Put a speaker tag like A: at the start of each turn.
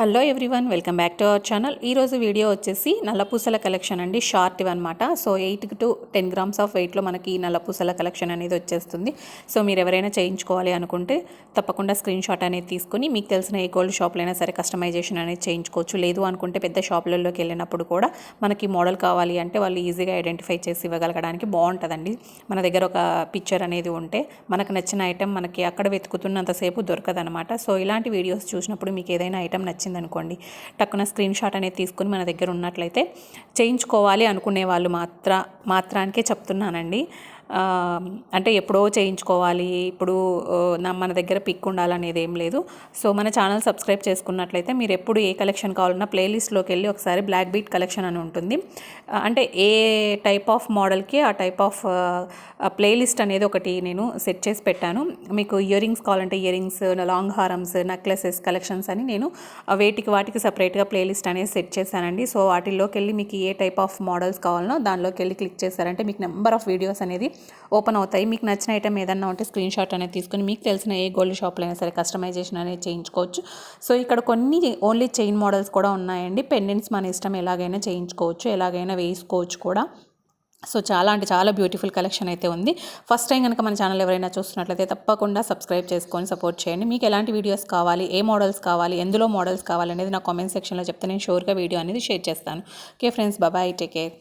A: Hello everyone welcome back to our channel. ఈరోజు video వచ్చేసి నల్లపూసల కలెక్షన్ అండి షార్ట్ అనమాట so eight to ten grams of వెయిట్లో మనకి నల్లపూసల కలెక్షన్ అనేది వచ్చేస్తుంది. సో మీరు ఎవరైనా చేయించుకోవాలి అనుకుంటే తప్పకుండా స్క్రీన్ షాట్ అనేది తీసుకొని మీకు తెలిసిన ఏ గోల్డ్ షాప్లో అయినా సరే కస్టమైజేషన్ అనేది చేయించుకోవచ్చు. లేదు అనుకుంటే పెద్ద షాపులలోకి వెళ్ళినప్పుడు కూడా మనకి మోడల్ కావాలి అంటే వాళ్ళు ఈజీగా ఐడెంటిఫై చేసి ఇవ్వగలగడానికి బాగుంటుందండి. మన దగ్గర ఒక పిక్చర్ అనేది ఉంటే మనకు నచ్చిన ఐటెం మనకి అక్కడ వెతుకుతున్నంతసేపు దొరకదనమాట సో ఇలాంటి వీడియోస్ చూసినప్పుడు మీకు ఏదైనా ఐటెం నచ్చిందనుకోండి టక్కున స్క్రీన్ షాట్ అనేది తీసుకుని మన దగ్గర ఉన్నట్లయితే చేయించుకోవాలి అనుకునే వాళ్ళు మాత్ర మాత్రానికే చెప్తున్నానండి. అంటే ఎప్పుడో చేయించుకోవాలి ఇప్పుడు నా మన దగ్గర పిక్ ఉండాలనేది ఏం లేదు. సో మన ఛానల్ సబ్స్క్రైబ్ చేసుకున్నట్లయితే మీరు ఎప్పుడు ఏ కలెక్షన్ కావాలన్నా ప్లేలిస్ట్లోకి వెళ్ళి ఒకసారి బ్లాక్ బీట్ కలెక్షన్ అని ఉంటుంది. అంటే ఏ టైప్ ఆఫ్ మోడల్కి ఆ టైప్ ఆఫ్ ప్లేలిస్ట్ అనేది ఒకటి నేను సెట్ చేసి పెట్టాను. మీకు ఇయర్ రింగ్స్ కావాలంటే ఇయర్ రింగ్స్ లాంగ్ హారమ్స్ నెక్లెసెస్ కలెక్షన్స్ అని నేను వేటికి వాటికి సపరేట్గా ప్లేలిస్ట్ అనేది సెట్ చేశానండి. సో వాటిల్లోకి వెళ్ళి మీకు ఏ టైప్ ఆఫ్ మోడల్స్ కావాలనో దానిలోకి వెళ్ళి క్లిక్ చేశారంటే మీకు నెంబర్ ఆఫ్ వీడియోస్ అనేది ఓపెన్ అవుతాయి. మీకు నచ్చిన ఐటమ్ ఏదన్నా ఉంటే స్క్రీన్ షాట్ అనేది తీసుకుని మీకు తెలిసిన ఏ గోల్డ్ షాప్లో అయినా సరే కస్టమైజేషన్ అనేది చేయించుకోవచ్చు. సో ఇక్కడ కొన్ని ఓన్లీ చైన్ మోడల్స్ కూడా ఉన్నాయండి. పెండెంట్స్ మన ఇష్టం ఎలాగైనా చేయించుకోవచ్చు. ఎలాగైనా వేసుకోవచ్చు కూడా. సో చాలా అంటే చాలా బ్యూటిఫుల్ కలెక్షన్ అయితే ఉంది. ఫస్ట్ టైం కనుక మన ఛానల్ ఎవరైనా చూస్తున్నట్లయితే తప్పకుండా సబ్స్క్రైబ్ చేసుకొని సపోర్ట్ చేయండి. మీకు ఎలాంటి వీడియోస్ కావాలి? ఏ మోడల్స్ కావాలి? ఎందులో మోడల్స్ కావాలి? అనేది నా కామెంట్ సెక్షన్లో చెప్తే నేను షూర్గా వీడియో అనేది షేర్ చేస్తాను. Okay friends bye bye take care